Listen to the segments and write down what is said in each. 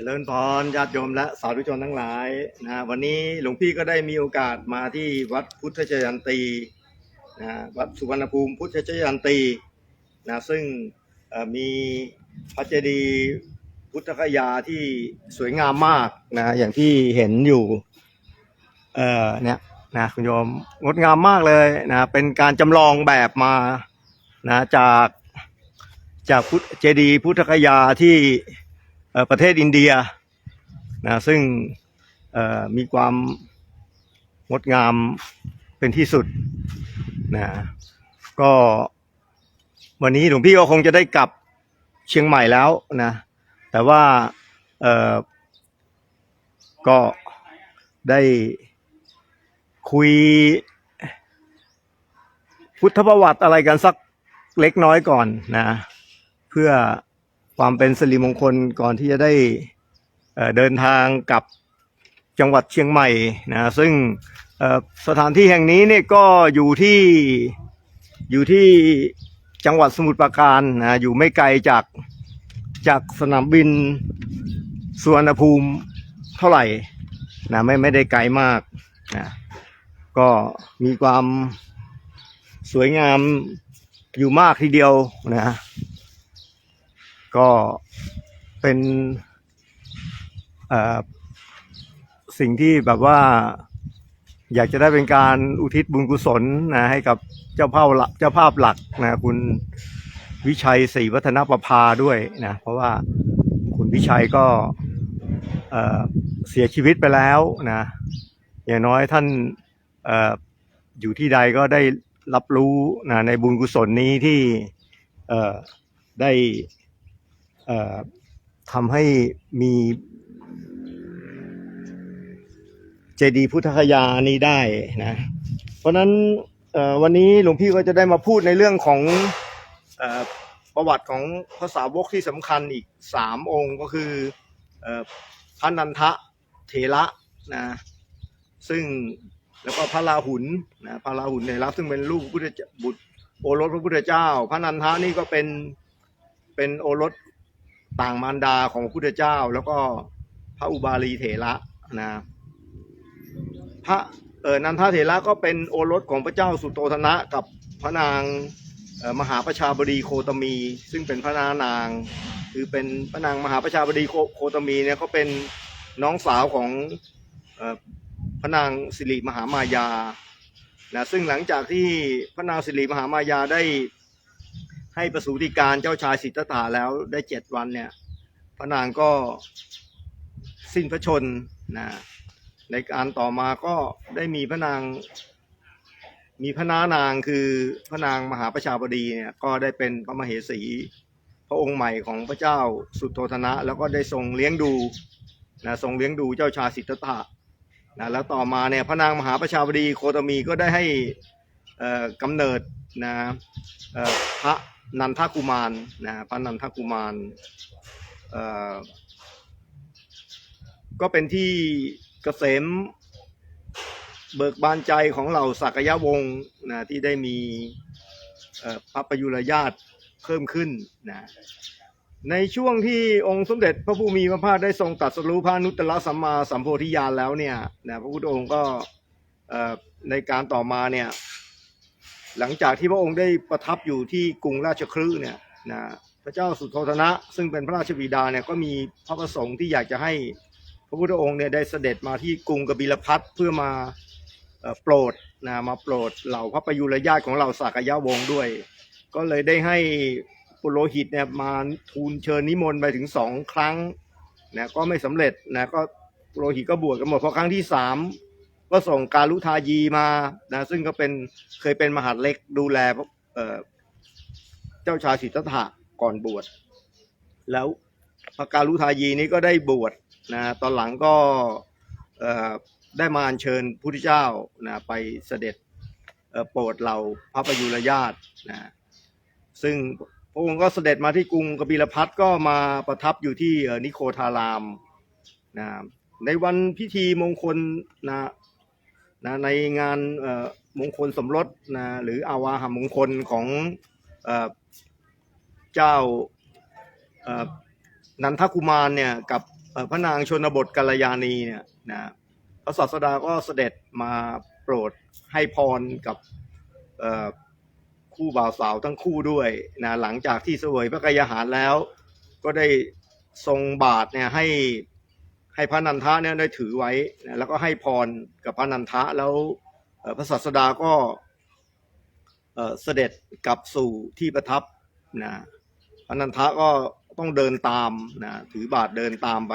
จริญพรญาติโยมและสาธุชนทั้งหลายนะวันนี้หลวงพี่ก็ได้มีโอกาสมาที่วัดพุทธชยันตีนะวัดสุวรรณภูมิพุทธชยันตีนะซึ่งมีพระเจดีย์พุทธคยาที่สวยงามมากนะอย่างที่เห็นอยู่เอ่อเนี่ยนะคุณโยมงดงามมากเลยนะเป็นการจำลองแบบมานะจากจากพุทธเจดีย์พุทธคยาที่ ประเทศอินเดียนะซึ่งมีความงดงามเป็นที่สุดนะก็วันนี้หลวงพี่ก็คงจะได้กลับเชียงใหม่แล้วนะแต่ว่าก็ได้คุยพุทธประวัติอะไรกันสักเล็กน้อยก่อนนะ เพื่อ ความเป็นสิริมงคลก่อนที่จะได้เดินทางกลับจังหวัดเชียงใหม่นะซึ่งสถานที่แห่งนี้เนี่ยก็อยู่ที่อยู่ที่จังหวัดสมุทรปราการนะอยู่ไม่ไกลจากจากสนามบินสุวรรณภูมิเท่าไหร่นะไม่ไม่ได้ไกลมากนะก็มีความสวยงามอยู่มากทีเดียวนะ ก็เป็นสิ่งที่แบบว่าอยากจะได้เป็นการอุทิศบุญกุศลนะให้กับเจ้าภาพหลักเจ้าภาพหลักนะคุณวิชัยศรีวัฒนประภาด้วยนะเพราะว่าคุณวิชัยก็เเสียชีวิตไปแล้วนะอย่างน้อยท่านออยู่ที่ใดก็ได้รับรู้นะในบุญกุศลนี้ที่ได้ ทำให้มีเจดีย์พุทธคยานี้ได้นะ เพราะนั้นวันนี้หลวงพี่ก็จะได้มาพูดในเรื่องของอประวัติของภาษาวกที่สำคัญอีกสามองค์ก็คืออพระนันทะเถระนะซึ่งแล้วก็พระราหุลนะพระราหุลเถระซึ่งเป็นลูกพระพุทธบุตรโอรสพระพุทธเจ้า พระนันทะนี่ก็เป็นเป็นโอรส ต่างมารดาของพระพุทธเจ้า แล้วก็พระอุบาลีเถระนะพระเออนันทเถระก็เป็นโอรสของพระเจ้าสุโตธนะกับพระนางมหาประชาบดีโคตมี ซึ่งเป็นพระนางนาง คือเป็นพระนางมหาประชาบดีโคโคตมีเนี่ยเขาเป็นน้องสาวของออพระนางสิริมหามายานะซึ่งหลังจากที่พระนางสิริมหามายาได้ ให้ประสูติการเจ้าชายสิทธัตถะแล้วได้เจ็ดวันเนี่ยพระนางก็สิ้นพระชนนะในการต่อมาก็ได้มีพระนาง มีพระนานางคือพระนางมหาประชาบดีเนี่ยก็ได้เป็นพระมเหสี พระองค์ใหม่ของพระเจ้าสุโธธนะ แล้วก็ได้ทรงเลี้ยงดูนะทรงเลี้ยงดูเจ้าชายสิทธัตถะนะแล้วต่อมาเนี่ยพระนางมหาประชาบดีโคตมีก็ได้ให้กำเนิดนะพระ นันทกุมารนะพระนันทกุมารก็เป็นที่เกษมเบิกบานใจของเหล่าสักยะวงศ์นะที่ได้มีพระประยุรญาติเพิ่มขึ้นนะในช่วงที่องค์สมเด็จพระผู้มีพระภาคได้ทรงตรัสรู้พระนุตตรสัมมาสัมโพธิญาณแล้วเนี่ยนะพระพุทธองค์ก็ในการต่อมาเนี่ย หลังจากที่พระองค์ได้ประทับอยู่ที่กรุงราชคฤห์เนี่ยนะพระเจ้าสุโธทนะ ซึ่งเป็นพระราชบิดาเนี่ยก็มีพระประสงค์ที่อยากจะให้พระพุทธองค์เนี่ยได้เสด็จมาที่กรุงกบิลพัทเพื่อมาโปรดนะมาโปรดเหล่าพระประยุรญาติของเหล่าสากยะวงศ์ด้วย ก็เลยได้ให้ปุโรหิตเนี่ยมาทูลเชิญนิมนต์ไปถึงสองครั้งนะก็ไม่สำเร็จนะก็ปุโรหิตก็บวชกันหมดพอครั้งที่สาม ก็ส่งการุทายีมานะซึ่งก็เป็นเคยเป็นมหาดเล็กดูแลเเจ้าชายสิทธัตถะก่อนบวช แล้วพระการุทายีนี้ก็ได้บวชนะตอนหลังก็ได้มาอัญเชิญพระพุทธเจ้านะไปเสด็จโปรดเราพระประยุรญาตินะซึ่งพระองค์ก็เสด็จมาที่กรุงกบิลพัทก็มาประทับอยู่ที่นิโคทารามนะในวันพิธีมงคลนะ นะในงานมงคลสมรสนะหรืออาวาหมงคลของเจ้านันทกุมารเนี่ยกับพระนางชนบทกัลยาณีเนี่ยนะพระศาสดาก็เสด็จมาโปรดให้พรกับคู่บ่าวสาวทั้งคู่ด้วยนะหลังจากที่เสวยพระกายอาหารแล้ว ก็ได้ทรงบาทเนี่ยให้ ให้พระนันทะเนี่ยได้ถือไว้แล้วก็ให้พรกับพระนันทะแล้วพระศาสดาก็เสด็จกลับสู่ที่ประทับนะพระนันทะก็ต้องเดินตามนะถือบาทเดินตามไป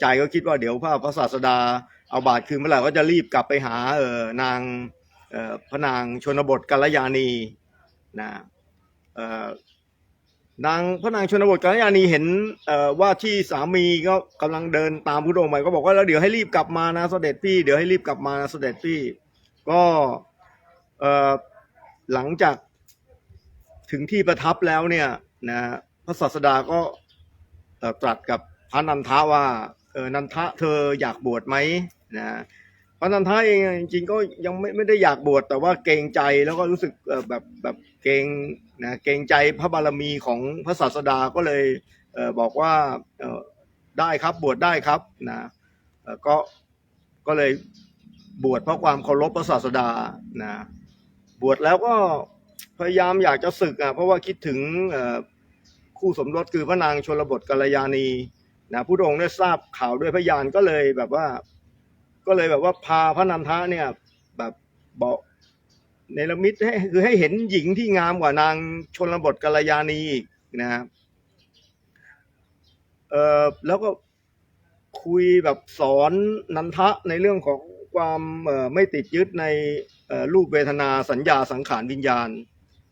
ใจก็คิดว่าเดี๋ยวพระพระศาสดาเอาบาทคืนเมื่อไหร่ก็จะรีบกลับไปหาเออนางพระนางชนบทกัลยาณีนะ นางพระนางชนบทกัลยาณีเห็นเอ่อว่าที่สามีก็กำลังเดินตามพุทธองค์ไปก็บอกว่าแล้วเดี๋ยวให้รีบกลับมานะเสด็จพี่เดี๋ยวให้รีบกลับมานะเสด็จพี่ ก็เอ่อหลังจากถึงที่ประทับแล้วเนี่ยนะพระศาสดาก็ตรัสกับพระนันทะว่าเออนันทะเธออยากบวชไหมนะ พระนันทะเองจริงๆก็ยังไม่ไม่ได้อยากบวชแต่ว่าเกรงใจแล้วก็รู้สึกแบบแบบเกรงนะเกรงใจพระบารมีของพระศาสดาก็เลยเออบอกว่าเออได้ครับบวชได้ครับนะก็ก็เลยบวชเพราะความเคารพพระศาสดานะบวชแล้วก็พยายามอยากจะศึกอะเพราะว่าคิดถึงคู่สมรสคือพระนางชลบทกัลยาณีนะผู้องค์ได้ทราบข่าวด้วยพยานก็เลยแบบว่า ก็เลยแบบว่าพาพระนันทะเนี่ย แบบบอกในละมิตให้คือให้เห็นหญิงที่งามกว่านางชนบทกัลยาณีอีกนะครับเอ่อแล้วก็คุยแบบสอนนันทะในเรื่องของความไม่ติดยึดในรูปเวทนาสัญญาสังขารวิญญาณ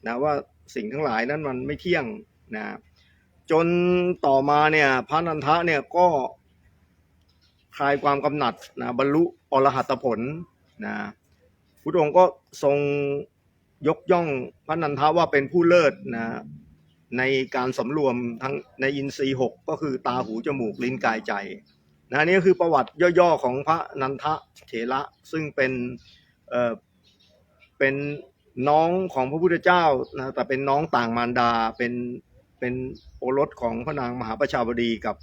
นะว่าสิ่งทั้งหลายนั้นมันไม่เที่ยงนะจนต่อมาเนี่ยพระนันทะเนี่ยก็ คลายความกำหนัดนะบรรลุอรหัตผลนะพุทธองค์ก็ทรงยกย่องพระนันทะว่าเป็นผู้เลิศนะในการสำรวมทั้งในอินทรีย์หกก็คือตาหูจมูกลิ้นกายใจนะนี่ก็คือประวัติย่อๆของพระนันทะเถระซึ่งเป็นเอ่อเป็นน้องของพระพุทธเจ้านะแต่เป็นน้องต่างมารดาเป็นเป็นโอรสของพระนางมหาประชาบดีกับ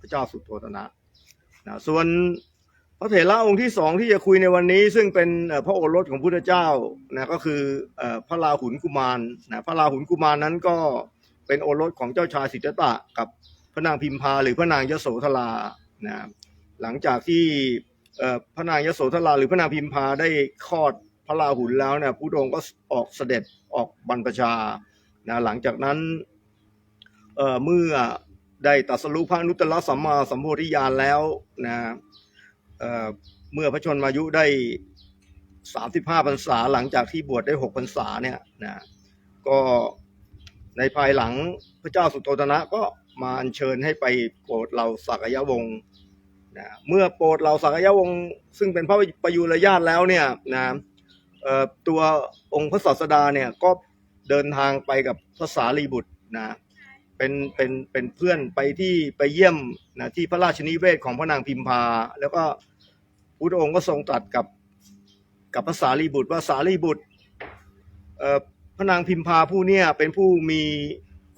พระเจ้าสุโธทนะ นะส่วนพระเถระองค์ที่สองที่จะคุยในวันนี้ ซึ่งเป็นพระโอรสของพุทธเจ้านะก็คืออพระราหุลกุมารนะพระราหุลกุมารนั้นก็เป็นโอรสของเจ้าชายสิทธัตถะกับพระนางพิมพาหรือพระนางยโสธรานะหลังจากที่พระนางยโสธราหรือพระนางพิมพาได้คลอดพระราหุลแล้วเนี่ยพระองค์ก็ออกเสด็จออกบรรพชานะหลังจากนั้นเมื่อ ได้ตรัสรู้พระอนุตตรสัมมาสัมโพธิญาณแล้วนะเเมื่อพระชนมายุได้สามสิบห้าพรรษาหลังจากที่บวชได้หกพรรษาเนี่ยนะก็ในภายหลังพระเจ้าสุโธทนะก็มาอัญเชิญให้ไปโปรดเราสักยะวงศ์นะเมื่อโปรดเราสักยะวงศ์ซึ่งเป็นพระประยุรญาติแล้วเนี่ยนะเออตัวองค์พระศาสดาเนี่ยก็เดินทางไปกับพระสารีบุตรนะ เป็นเป็นเป็นเพื่อนไปที่ไปเยี่ยมนะที่พระราชนิเวศของพระนางพิมพา แล้วก็พุทธองค์ก็ทรงตรัสกับกับพระสารีบุตรว่าสารีบุตรเอ่อพระนางพิมพาผู้เนี่ยเป็นผู้มี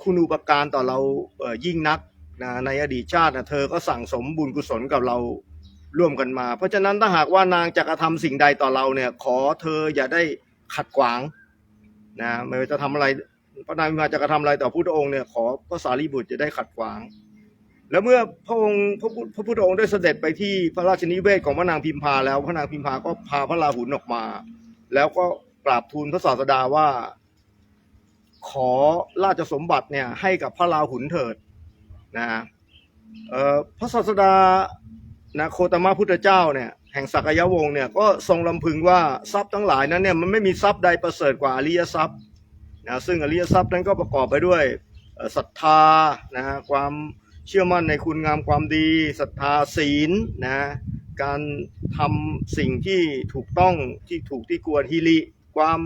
คุณูปการต่อเราเอ่อยิ่งนักนะในอดีตชาตินะเธอก็สั่งสมบุญกุศลกับเราร่วมกันมา เพราะฉะนั้นถ้าหากว่านางจะกระทำสิ่งใดต่อเราเนี่ยขอเธออย่าได้ขัดขวางนะไม่ว่าจะทำอะไร พระนางพิมพาจะกระทำอะไรต่อพระพุทธองค์เนี่ยขอพระสารีบุตรจะได้ขัดขวาง แล้วเมื่อพระองค์พระพุทธพระพุทธองค์ได้เสด็จไปที่พระราชนิเวศของพระนางพิมพาแล้วพระนางพิมพาก็พาพระราหุลออกมา แล้วก็กราบทูลพระศาสดาว่า ขอราชสมบัติเนี่ยให้กับพระราหุลเถิดนะเอ่อพระศาสดานะโคตมะพุทธเจ้าเนี่ยแห่งสักยวงศ์เนี่ยก็ทรงลำพึงว่าทรัพย์ทั้งหลายนั้นเนี่ยมันไม่มีทรัพย์ใดประเสริฐกว่าอริยทรัพย์ นะซึ่งอริยทรัพย์นั้นก็ประกอบไปด้วยศรัทธานะฮะความเชื่อมั่นในคุณงามความดีศรัทธาศีลนะการทำสิ่งที่ถูกต้องที่ถูกที่ควรฮิริความ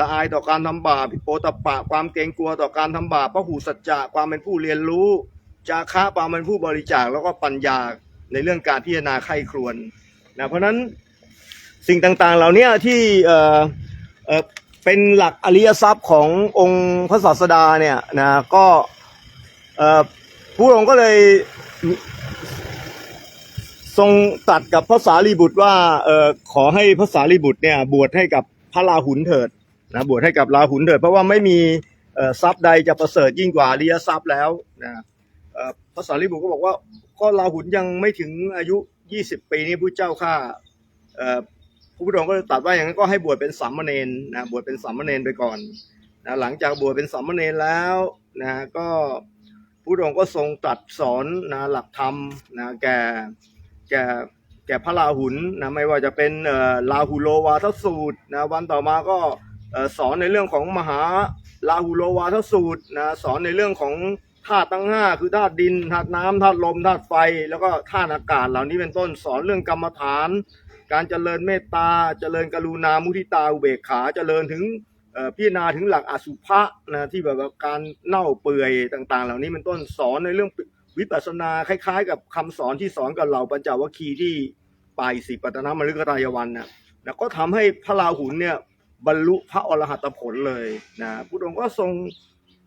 ละอายต่อการทำบาปโอตปะ ความเกรงกลัวต่อการทำบาปพระหูสัจจะความเป็นผู้เรียนรู้จาคะความเป็นผู้บริจาคแล้วก็ปัญญาในเรื่องการพิจารณาไข้ครวนนะเพราะฉะนั้นสิ่งต่างๆเหล่านี้ที่ เป็นหลักอริยทรัพย์ขององค์พระศาสดาเนี่ยนะก็ผู้องค์ก็เลยทรงตัดกับพระสารีบุตรว่าเออขอให้พระสารีบุตรเนี่ยบวชให้กับพระราหุลเถิดนะบวชให้กับราหุลเถิด เพราะว่าไม่มีทรัพย์ใดจะประเสริฐยิ่งกว่าอริยทรัพย์แล้วนะพระสารีบุตรก็บอกว่าก็ราหุลยังไม่ถึงอายุ 20 ปีนี้พระเจ้าข้า พระพุทธองค์ก็ตรัดว่าอย่างนั้นก็ให้บวชเป็นสามเณรนะบวชเป็นสามเณรไปก่อนนะหลังจากบวชเป็นสามเณรแล้วนะก็พระพุทธองค์ก็ทรงตรัสสอนนะหลักธรรมนะแก่แก่แก่พระราหุลนะไม่ว่าจะเป็นเอ่อลาหุโลวาทสูตรนะวันต่อมาก็เอ่อสอนในเรื่องของมหาลาหุโลวาทสูตรนะสอนในเรื่องของธาตุทั้งห้าคือธาตุดินธาตุน้ำธาตุลมธาตุไฟ แล้วก็ธาตุอากาศเหล่านี้เป็นต้นสอนเรื่องกรรมฐาน การเจริญเมตตา เจริญกรุณามุทิตาอุเบกขา เจริญถึงเอ่อพิจารณาถึงหลักอสุภะนะที่แบบการเน่าเปื่อยต่าง ๆ เหล่านี้เป็นต้นสอนในเรื่องวิปัสสนาคล้าย ๆ กับคำสอนที่สอนกับเหล่าปัญจวัคคีย์ที่ปายสิปัตตนมฤคทายวันนะนะก็ทำให้พระราหุลเนี่ยบรรลุพระอรหัตผลเลยนะพุทธองค์ก็ทรง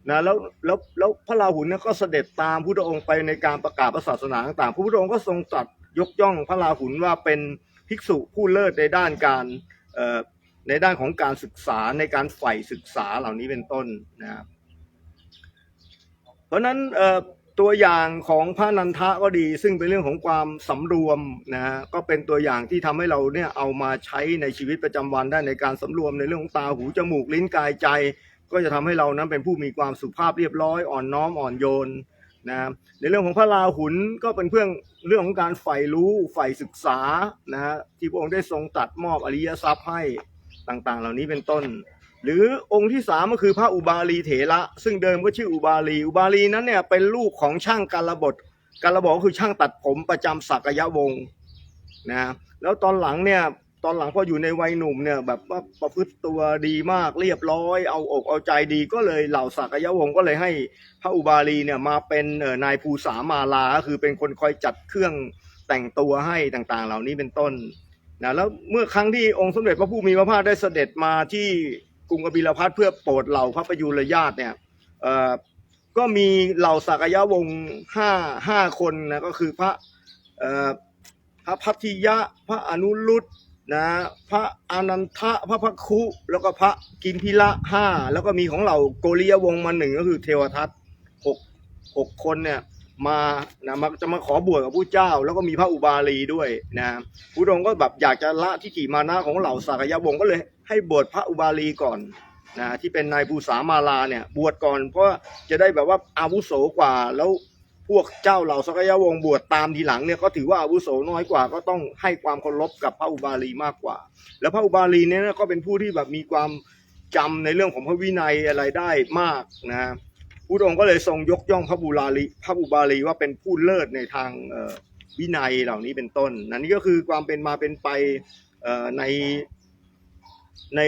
นะแล้วแล้วแล้วพระราหุลเนี่ยก็เสด็จตามพุทธองค์ไปในการประกาศศาสนาต่างๆพระพุทธองค์ก็ทรงตรัสยกย่องพระราหุลว่าเป็น ภิกษุผู้เลิศในด้านการในด้านของการศึกษาในการใฝ่ศึกษาเหล่านี้เป็นต้นนะครับเพราะนั้นตัวอย่างของพระนันทะก็ดี ซึ่งเป็นเรื่องของความสำรวมนะฮะก็เป็นตัวอย่างที่ทำให้เราเนี่ยเอามาใช้ในชีวิตประจำวันได้ในการสำรวมในเรื่องของตาหูจมูกลิ้นกายใจ ก็จะทำให้เรานั้นเป็นผู้มีความสุภาพเรียบร้อยอ่อนน้อมอ่อนโยนนะในเรื่องของพระราหุลก็เป็นเพื่อง เรื่องของการใฝ่รู้ใฝ่ศึกษานะฮะที่พระองค์ได้ทรงตัดมอบอริยทรัพย์ให้ต่างๆ เหล่านี้เป็นต้น หรือองค์ที่สามก็คือพระอุบาลีเถระซึ่งเดิมก็ชื่ออุบาลี อุบาลีนั้นเนี่ยเป็นลูกของช่างการบดการบดก็คือช่างตัดผมประจำศักยวงศ์นะแล้วตอนหลังเนี่ย ตอนหลังพออยู่ในวัยหนุ่มเนี่ยแบบว่าประพฤติตัวดีมากเรียบร้อย เอาอกเอาใจดีก็เลยเหล่าศักยวงศ์ก็เลยให้พระอุบาลีเนี่ยมาเป็นนายภูษามาลาคือเป็นคนคอยจัดเครื่องแต่งตัวให้ต่างๆ เหล่านี้เป็นต้นนะแล้วเมื่อครั้งที่องค์สมเด็จพระผู้มีพระภาคได้เสด็จมาที่กรุงกบิลพัทเพื่อโปรดเหล่าพระประยุรญาติเนี่ยเออก็มีเหล่าสักยวงศ์ห้าห้าคนนะก็คือพระพระพัทธิยะพระอนุรุต นะพระอนันทะพระพักคุแล้วก็พระกิมพิละห้าแล้วก็มีของเหล่าโกริยวงมาหนึ่งก็คือเทวทัตหกหกคนเนี่ยมานะมาจะมาขอบวชกับผู้เจ้า แล้วก็มีพระอุบาลีด้วยนะพุทธองค์ก็แบบอยากจะละทิฏฐิมานะของเหล่าสากยวงศ์ก็เลยให้บวชพระอุบาลีก่อนนะที่เป็นนายภูษามาลาเนี่ยบวชก่อนเพราะจะได้แบบว่าอาวุโสกว่าแล้ว พวกเจ้าเหล่าสกยวงศ์บวชตามทีหลังเนี่ยก็ถือว่าอาวุโสน้อยกว่าก็ต้องให้ความเคารพกับพระอุบาลีมากกว่า แล้วพระอุบาลีเนี่ยก็เป็นผู้ที่แบบมีความจำในเรื่องของพระวินัยอะไรได้มากนะพุทธองค์ก็เลยทรงยกย่องพระบุราลีพระอุบาลีว่าเป็นผู้เลิศในทางวินัยเหล่านี้เป็นต้นนั่นนี่ก็คือความเป็นมาเป็นไปใน ใน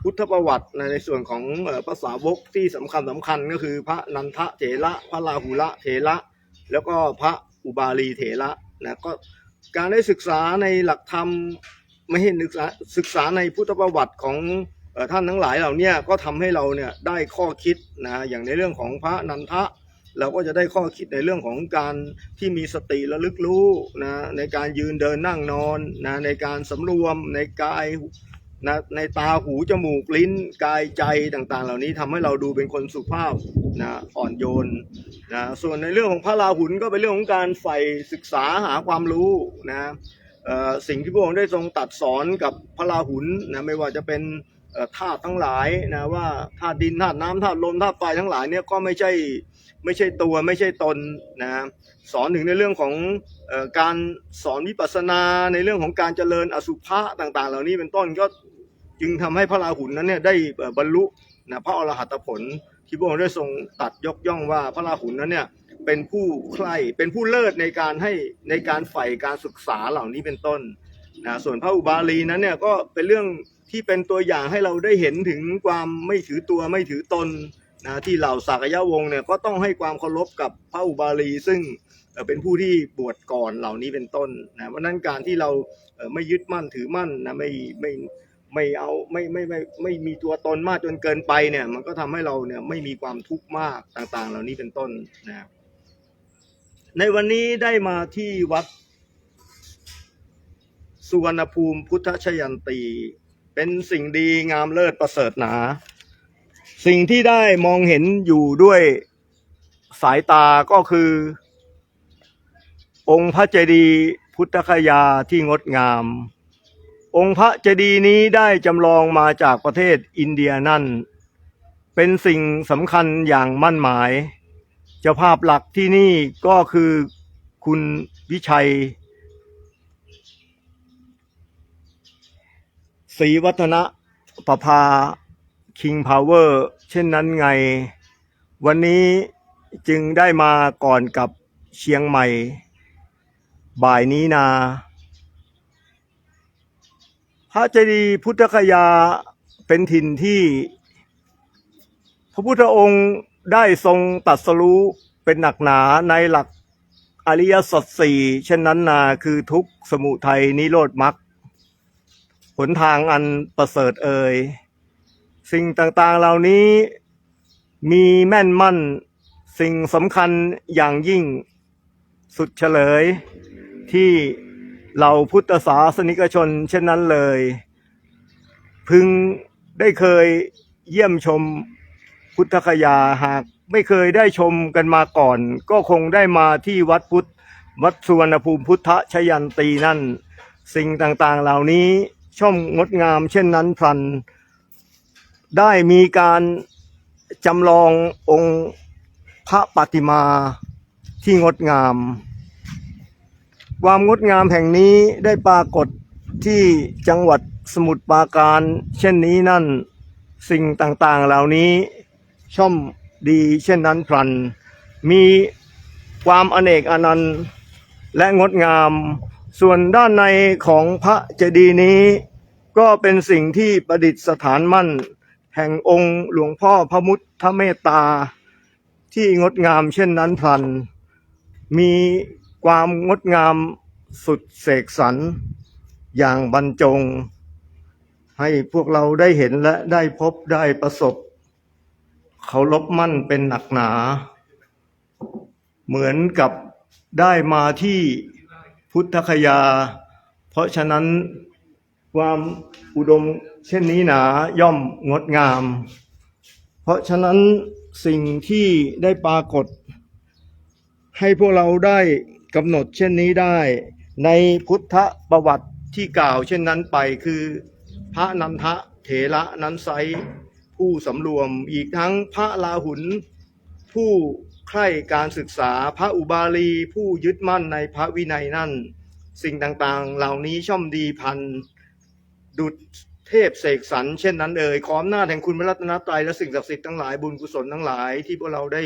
พุทธประวัติในในส่วนของภาษาวกที่สำคัญสำคัญก็คือพระนันทะเถระพระราหุละเถระแล้วก็พระอุบาลีเถระนะก็การได้ศึกษาในหลักธรรมไม่เห็นศึกษาศึกษาในพุทธประวัติของท่านทั้งหลายเหล่านี้ก็ทำให้เราเนี่ยได้ข้อคิดนะอย่างในเรื่องของพระนันทะเราก็จะได้ข้อคิดในเรื่องของการที่มีสติระลึกรู้นะในการยืนเดินนั่งนอนนะในการสำรวมในกาย นะในตาหูจมูกลิ้นกายใจต่างๆ เหล่านี้ทำให้เราดูเป็นคนสุภาพนะอ่อนโยนนะส่วนในเรื่องของพระราหุลก็เป็นเรื่องของการใฝ่ศึกษาหาความรู้นะสิ่งที่พระองค์ได้ทรงตัดสอนกับพระราหุลนะไม่ว่าจะเป็นเอ่อธาตุทั้งหลายนะว่าธาตุดินธาตุน้ำธาตุลมธาตุไฟทั้งหลายเนี่ยก็ไม่ใช่ ไม่ใช่ตัวไม่ใช่ตนนะสอนถึงในเรื่องของออการสอนวิปัสสนาในเรื่องของการเจริญอสุภะต่าง ๆ เหล่านี้เป็นต้นก็จึงทำให้พระราหุลนั้นเนี่ยได้บรรลุนะพระอรหัตผลที่พระองค์ได้ทรงตัดยกย่องว่าพระราหุลนั้นเนี่ยเป็นผู้ใคร่เป็นผู้เลิศในการให้ในการใฝ่การศึกษาเหล่านี้เป็นต้นนะส่วนพระอุบาลีนั้นเนี่ยก็เป็นเรื่องที่เป็นตัวอย่างให้เราได้เห็นถึงความไม่ถือตัวไม่ถือตน นะที่เหล่าสากยวงศ์เนี่ยก็ต้องให้ความเคารพกับพระอุบาลี ซึ่งเป็นผู้ที่บวชก่อนเหล่านี้เป็นต้นนะเพราะนั้นการที่เราไม่ยึดมั่นถือมั่นนะไม่ไม่ไม่เอาไม่ไม่ไม่ไม่ไม่มีตัวตนมากจนเกินไปเนี่ย มันก็ทำให้เราเนี่ยไม่มีความทุกข์มากต่างๆ เหล่านี้เป็นต้นนะในวันนี้ได้มาที่วัดสุวรรณภูมิพุทธชยันตี เป็นสิ่งดีงามเลิศประเสริฐหนา สิ่งที่ได้มองเห็นอยู่ด้วยสายตาก็คือ องค์พระเจดีย์พุทธคยาที่งดงาม องค์พระเจดีย์นี้ได้จำลองมาจากประเทศอินเดียนั่น เป็นสิ่งสำคัญอย่างมั่นหมายเจ้าภาพหลักที่นี่ก็คือคุณวิชัยศรีวัฒนะประภา คิงพาวเวอร์เช่นนั้นไง วันนี้จึงได้มาก่อนกับเชียงใหม่ บ่ายนี้นา พระเจดีย์พุทธคยาเป็นถิ่นที่ พระพุทธองค์ได้ทรงตรัสรู้เป็นหนักหนาในหลักอริยสัจสี่เช่นนั้นนาคือทุกสมุทัยนิโรธมรรคหนทางอันประเสริฐเอ่ย สิ่งต่างๆเหล่านี้ มีแม่นมั่น สิ่งสำคัญอย่างยิ่ง สุดเฉลย ที่เราพุทธศาสนิกชนเช่นนั้นเลย พึงได้เคยเยี่ยมชมพุทธคยาหากไม่เคยได้ชมกันมาก่อน ก็คงได้มาที่วัดพุทธวัดสุวรรณภูมิพุทธชยันตีนั่น สิ่งต่างๆเหล่านี้ช่อมงดงามเช่นนั้นพลัน ได้มีการจำลององค์พระปฏิมาที่งดงาม ความงดงามแห่งนี้ได้ปรากฏที่จังหวัดสมุทรปราการ เช่นนี้นั่นสิ่งต่างๆเหล่านี้ช่อมดีเช่นนั้นพลัน มีความอเนกอนันต์และงดงาม ส่วนด้านในของพระเจดีย์นี้ ก็เป็นสิ่งที่ประดิษฐานมั่น แห่งองค์หลวงพ่อพระมุทธเมตตา ที่งดงามเช่นนั้นพลัน มีความงดงามสุดเสกสรรอย่างบรรจง ให้พวกเราได้เห็นและได้พบได้ประสบ เขารบมั่นเป็นหนักหนา เหมือนกับได้มาที่พุทธคยา เพราะฉะนั้นความอุดม เช่นนี้หนาย่อมงดงาม เพราะฉะนั้นสิ่งที่ได้ปรากฏ ให้พวกเราได้กำหนดเช่นนี้ได้ ในพุทธประวัติที่กล่าวเช่นนั้นไปคือ พระนันทะเถระนั้นไซผู้สำรวมอีกทั้งพระลาหุน ผู้ใคร่การศึกษาพระอุบาลีผู้ยึดมั่นในพระวินัยนั่น สิ่งต่างๆ เหล่านี้ช่อมดีพันดุจ เทพเสกสรรเช่นนั้นเอ่ยขออำนาจแห่งคุณพระรัตนตรัยและสิ่งศักดิ์สิทธิ์ทั้งหลายบุญกุศลทั้งหลายที่พวกเราได้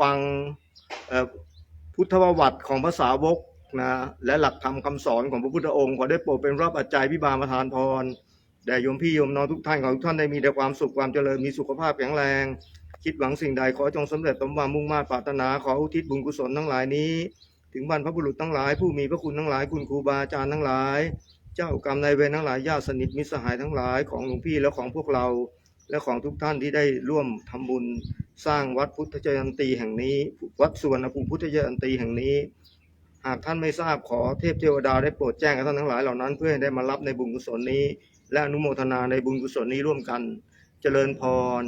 ฟังพุทธประวัติของภาษาวกนะและหลักธรรมคำสอนของพระพุทธองค์ขอได้โปรดเป็นรับปัจจัยพิบาลประทานพรแด่โยมพี่โยมน้องทุกท่านขอทุกท่านได้มีแต่ความสุขความเจริญมีสุขภาพแข็งแรง คิดหวังสิ่งใดขอจงสำเร็จสมความมุ่งมา่ปรารถนาขออุทิศบุญกุศลทั้งหลายนี้ ถึงบรรพบุรุษทั้งหลาย ผู้มีพระคุณทั้งหลายคุณครูบาอาจารย์ทั้งหลาย เจ้ากรรมนายเวรทั้งหลายญาติสนิทมิตรสหายทั้งหลายของหลวงพี่และของพวกเรา และของทุกท่านที่ได้ร่วมทำบุญสร้างวัดพุทธเจยันตีแห่งนี้ วัดสุวรรณภูมิพุทธเจยันตีแห่งนี้ หากท่านไม่ทราบขอเทพเทวดาได้โปรดแจ้งกับท่านทั้งหลายเหล่านั้น เพื่อให้ได้มารับในบุญกุศลนี้ และอนุโมทนาในบุญกุศลนี้ร่วมกัน เจริญพร